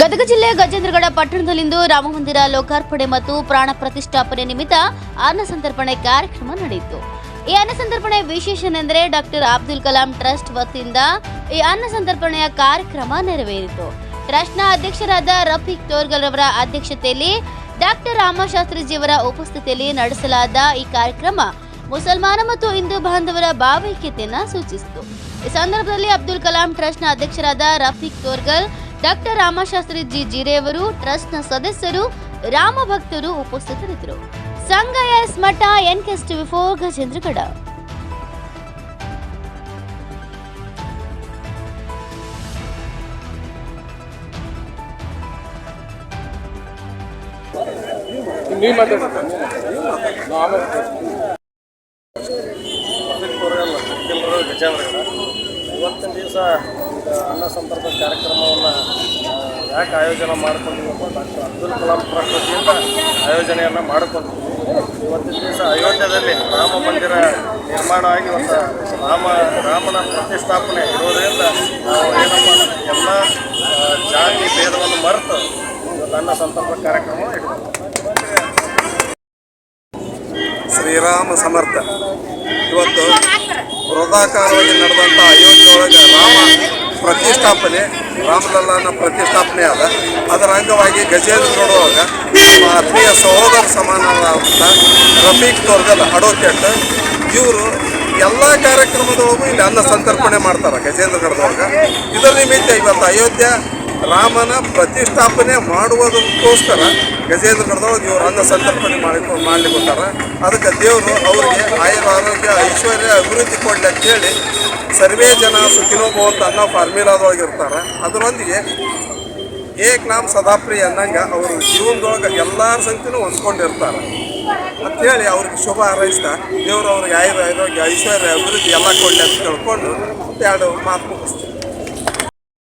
ಗದಗ ಜಿಲ್ಲೆ ಗಜೇಂದ್ರಗಡ ಪಟ್ಟಣದಲ್ಲಿಂದು ರಾಮಮಂದಿರ ಲೋಕಾರ್ಪಣೆ ಮತ್ತು ಪ್ರಾಣ ಪ್ರತಿಷ್ಠಾಪನೆ ನಿಮಿತ್ತ ಅನ್ನ ಸಂತರ್ಪಣೆ ಕಾರ್ಯಕ್ರಮ ನಡೆಯಿತು. ಈ ಅನ್ನ ಸಂತರ್ಪಣೆ ವಿಶೇಷನೆಂದರೆ ಡಾಕ್ಟರ್ ಅಬ್ದುಲ್ ಕಲಾಂ ಟ್ರಸ್ಟ್ ವತಿಯಿಂದ ಈ ಅನ್ನ ಸಂತರ್ಪಣೆಯ ಕಾರ್ಯಕ್ರಮ ನೆರವೇರಿತು. ಟ್ರಸ್ಟ್ನ ಅಧ್ಯಕ್ಷರಾದ ರಫೀಕ್ ತೋರ್ಗಲ್ ಅವರ ಅಧ್ಯಕ್ಷತೆಯಲ್ಲಿ ಡಾಕ್ಟರ್ ರಾಮಶಾಸ್ತ್ರಿಜಿಯವರ ಉಪಸ್ಥಿತಿಯಲ್ಲಿ ನಡೆಸಲಾದ ಈ ಕಾರ್ಯಕ್ರಮ ಮುಸಲ್ಮಾನ ಮತ್ತು ಹಿಂದೂ ಬಾಂಧವರ ಭಾವೈಕ್ಯತೆಯನ್ನು ಸೂಚಿಸಿತು. ಈ ಸಂದರ್ಭದಲ್ಲಿ ಅಬ್ದುಲ್ ಕಲಾಂ ಟ್ರಸ್ಟ್ನ ಅಧ್ಯಕ್ಷರಾದ ರಫೀಕ್ ತೋರ್ಗಲ್ ಡಾಕ್ಟರ್ ರಾಮಶಾಸ್ತ್ರಿ ಜಿ ಜಿರೆಯವರು ಟ್ರಸ್ಟ್ನ ಸದಸ್ಯರು ರಾಮ ಭಕ್ತರು ಉಪಸ್ಥಿತರಿದ್ದರು. ಸಂಘ ಎಸ್ ಮಠ ಎನ್ ಕೆಸ್ ಟಿವಿ ಫೋರ್, ಗಜೇಂದ್ರಗಡ. ಇವತ್ತಿನ ದಿವಸ ಅನ್ನ ಸಂಪರ್ಕ ಕಾರ್ಯಕ್ರಮವನ್ನು ಯಾಕೆ ಆಯೋಜನೆ ಮಾಡ್ಕೊಂಡಿವಪ್ಪ ಡಾಕ್ಟರ್ ಅಬ್ದುಲ್ ಕಲಾಂ ಪ್ರಕೃತಿಯಿಂದ ಆಯೋಜನೆಯನ್ನು ಮಾಡಿಕೊಂಡಿದ್ವಿ. ಇವತ್ತಿನ ದಿವಸ ಅಯೋಧ್ಯದಲ್ಲಿ ರಾಮ ಮಂದಿರ ನಿರ್ಮಾಣ ಆಗಿ ಒಂದು ರಾಮ, ರಾಮನ ಪ್ರತಿಷ್ಠಾಪನೆ ಇರೋದರಿಂದ ನಾವು ಏನಪ್ಪ ಎಲ್ಲ ಜಾತಿ ಭೇದವನ್ನು ಮರೆತು ಅನ್ನ ಸಂಪರ್ಕ ಕಾರ್ಯಕ್ರಮ ಶ್ರೀರಾಮ ಸಮರ್ಥ. ಇವತ್ತು ವೃದಾಕಾರವಾಗಿ ನಡೆದಂಥ ಅಯೋಧ್ಯೆ ಒಳಗೆ ರಾಮ ಪ್ರತಿಷ್ಠಾಪನೆ ರಾಮಲಲ್ಲನ ಪ್ರತಿಷ್ಠಾಪನೆ ಆದ ಅದರ ಅಂಗವಾಗಿ ಗಜೇಂದ್ರ ನೋಡುವಾಗ ನಮ್ಮ ಆತ್ಮೀಯ ಸಹೋದರ ಸಮಾನವಾದಂಥ ರಫೀಕ್ ತೋರ್ಗಲ್ ಅಡ್ವೊಕೇಟ್ ಇವರು ಎಲ್ಲ ಕಾರ್ಯಕ್ರಮದೊಳಗೂ ಇಲ್ಲಿ ಅನ್ನ ಸಂತರ್ಪಣೆ ಮಾಡ್ತಾರೆ ಗಜೇಂದ್ರಗಢದೊಳಗೆ ಇದರ ನಿಮಿತ್ತ ಇವತ್ತು ಅಯೋಧ್ಯೆ ರಾಮನ ಪ್ರತಿಷ್ಠಾಪನೆ ಮಾಡುವುದಕ್ಕೋಸ್ಕರ ಗಜೇಂದ್ರಗಢದೊಳಗೆ ಇವರು ಅನ್ನ ಸಂತರ್ಪಣೆ ಮಾಡಿ ಮಾಡ್ಲಿಕ್ಕೆ ಅದಕ್ಕೆ ದೇವರು ಅವರಿಗೆ ಆಯುರ್ ಆರೋಗ್ಯ ಐಶ್ವರ್ಯ ಅಭಿವೃದ್ಧಿ ಕೊಡಲಿ ಅಂತೇಳಿ ಸರ್ವೇ ಜನ ಸುಖಿನೋಭವ ಭವಂತ ಅನ್ನೋ ಫಾರ್ಮುಲಾದೊಳಗೆ ಇರ್ತಾರೆ ಅದರೊಂದಿಗೆ ಏಕ್ ನಾಮ್ ಸದಾಪ್ರಿಯ ಅನ್ನಂಗೆ ಅವರು ಜೀವನದೊಳಗೆ ಎಲ್ಲರ ಸಂಖ್ಯೆನೂ ಹೊಂದ್ಕೊಂಡಿರ್ತಾರೆ. ಅಂಥೇಳಿ ಅವ್ರಿಗೆ ಶುಭ ಹಾರೈಸ್ತಾ ದೇವರು ಅವ್ರಿಗೆ ಆಯುರ್ ಆರೋಗ್ಯ ಐಶ್ವರ್ಯ ಅಭಿವೃದ್ಧಿ ಎಲ್ಲ ಕೊಡಲಿ ಅಂತ ತಿಳ್ಕೊಂಡು ಎರಡು ಮಾತು ಮುಗಿಸ್ತೀನಿ.